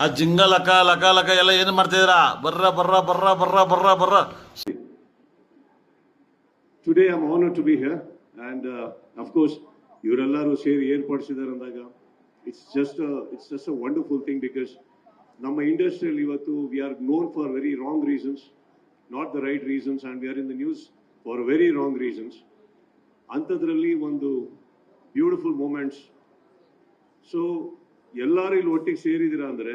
ಆ ಜಿಂಗ ಲಕ ಲಕ ಲಕ ಎಲ್ಲ ಏನು ಮಾಡ್ತಿದ್ರಾ ಬರ್ರ ಬರ್ರ ಬರ್ರ ಬರ್ರ ಬರ್ರ ಬರ್ರ. Today I am honour to be here and of course ಇವರೆಲ್ಲರೂ ಸೇರಿ ಏರ್ಪಡಿಸಿದ್ದಾರೆ ಅಂದಾಗ it's just it's just a wonderful thing because ನಮ್ಮ ಇಂಡಸ್ಟ್ರಿಯಲ್ಲಿ ಇವತ್ತು we are known for very wrong reasons not the right reasons and we are in the news for very wrong reasons ಅಂಥದ್ರಲ್ಲಿ ಒಂದು beautiful moments so ಎಲ್ಲರೂ ಇಲ್ಲಿ ಒಟ್ಟಿಗೆ ಸೇರಿದ್ದೀರಾ ಅಂದ್ರೆ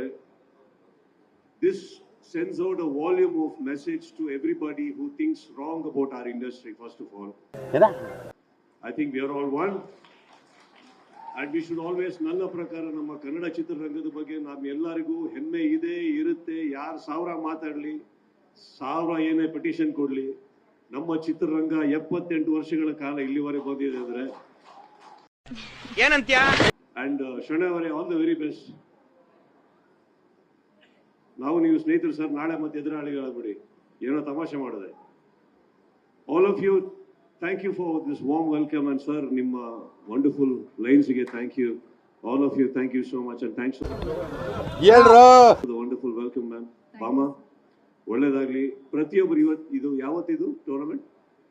this sends out a volume of message to everybody who thinks wrong about our industry, first of all. I think we are all one. And we should always, ನನ್ನ ಪ್ರಕಾರ ನಮ್ಮ ಕನ್ನಡ ಚಿತ್ರರಂಗದ ಬಗ್ಗೆ ನಮ್ಮ ಎಲ್ಲರಿಗೂ ಹೆಮ್ಮೆ ಇದೆ ಇರುತ್ತೆ ಯಾರು ಸಾವಿರ ಮಾತಾಡಲಿ ಸಾವಿರ ಏನೇ ಪಿಟಿಷನ್ ಕೊಡಲಿ ನಮ್ಮ ಚಿತ್ರರಂಗ ಎಪ್ಪತ್ತೆಂಟು ವರ್ಷಗಳ ಕಾಲ ಇಲ್ಲಿವರೆಗೆ ಬಂದಿದೆ ಅಂದ್ರೆ ಏನಂತ್ಯ ಅಂಡ್ ಶಣೆ ಅವರೇ ಆಲ್ ದ ವೆರಿ ಬೆಸ್ಟ್ ನಾವು ನೀವು ಸ್ನೇಹಿತರು ಸರ್ ನಾಳೆ ಮತ್ತೆ ಎದುರಾಳಿಗಳಾಗ್ಬಿಡಿ. ಏನೋ ತಮಾಷೆ ಮಾಡಿದೆ. All of you thank you for this warm welcome and sir ನಿಮ್ಮ wonderful ಲೈನ್ಸ್ಗೆ thank you all of you thank you so much and thanks wonderful welcome ma'am ಬಾಮ ಒಳ್ಳೇದಾಗ್ಲಿ. ಪ್ರತಿಯೊಬ್ಬರು ಇವತ್ತು ಇದು ಯಾವತ್ತಿದು? ಟೂರ್ನಮೆಂಟ್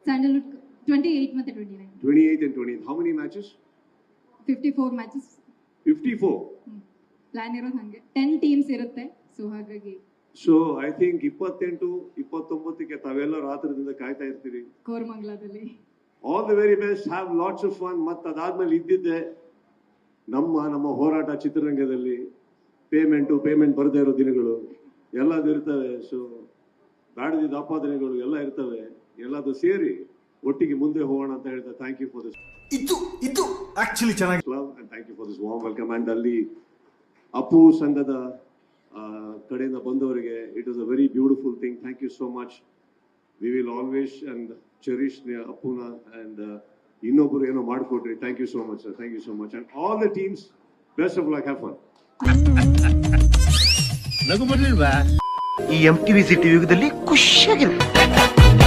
ಸ್ಯಾಂಡಲ್ವುಡ್ ಟ್ವೆಂಟಿ ಏಯ್ಟ್ ಮತ್ತೆ twenty nine twenty eight how many how many matches fifty four matches fifty four plan ಇರೋದು ಹಂಗೆ. Ten teams ಇರುತ್ತೆ. ಸೊ ಹಾಗಾಗಿ ಸೊ ಐ ಥಿಂಕ್ ಇಪ್ಪತ್ತೆಂಟು ಇಪ್ಪತ್ತೊಂಬತ್ತಕ್ಕೆ ತಾವೆಲ್ಲ ರಾತ್ರಿಯಿಂದ ಕಾಯ್ತಾ ಇರ್ತೀರಿ. ಕೋರಮಂಗಲದಲ್ಲಿ. All the very best have lots of fun ಮತ್ತು ಅದಾದ್ಮೇಲೆ ಇದ್ದಿದ್ದೆ ನಮ್ಮ ನಮ್ಮ ಹೋರಾಟ ಚಿತ್ರರಂಗದಲ್ಲಿ. ಪೇಮೆಂಟು ಪೇಮೆಂಟ್ ಬರದೇ ಇರೋ ದಿನಗಳು. ಎಲ್ಲದು ಇರ್ತವೆ. ಸೊ ಬ್ಯಾಡದಿದ್ದ ಆಪಾದನೆಗಳು ಎಲ್ಲ ಇರ್ತವೆ. ಎಲ್ಲದು ಸೇರಿ ಒಟ್ಟಿಗೆ ಮುಂದೆ ಹೋಗೋಣ ಅಂತ ಹೇಳ್ತಾ ಥ್ಯಾಂಕ್ ಯು ಫಾರ್ ದಿಸ್ ಇದು ಇದು ಆಕ್ಚುಲಿ ಚೆನ್ನಾಗಿ thank you for this warm welcome and ಅಲ್ಲಿ ಅಪ್ಪು ಸಂಘದ ಕಡೆಯಿಂದ ಬಂದವರಿಗೆ it is a very beautiful thing thank you so much we will always and cherish ಅಪ್ಪುನ and ಇನ್ನೊಬ್ಬರು ಏನೋ ಮಾಡಿಕೊಟ್ರಿ thank you so much sir thank you so much and all the teams best of luck have fun ಈ M TV city ಯುಗದಲ್ಲಿ ಖುಷಿಯಾಗಿರುತ್ತೆ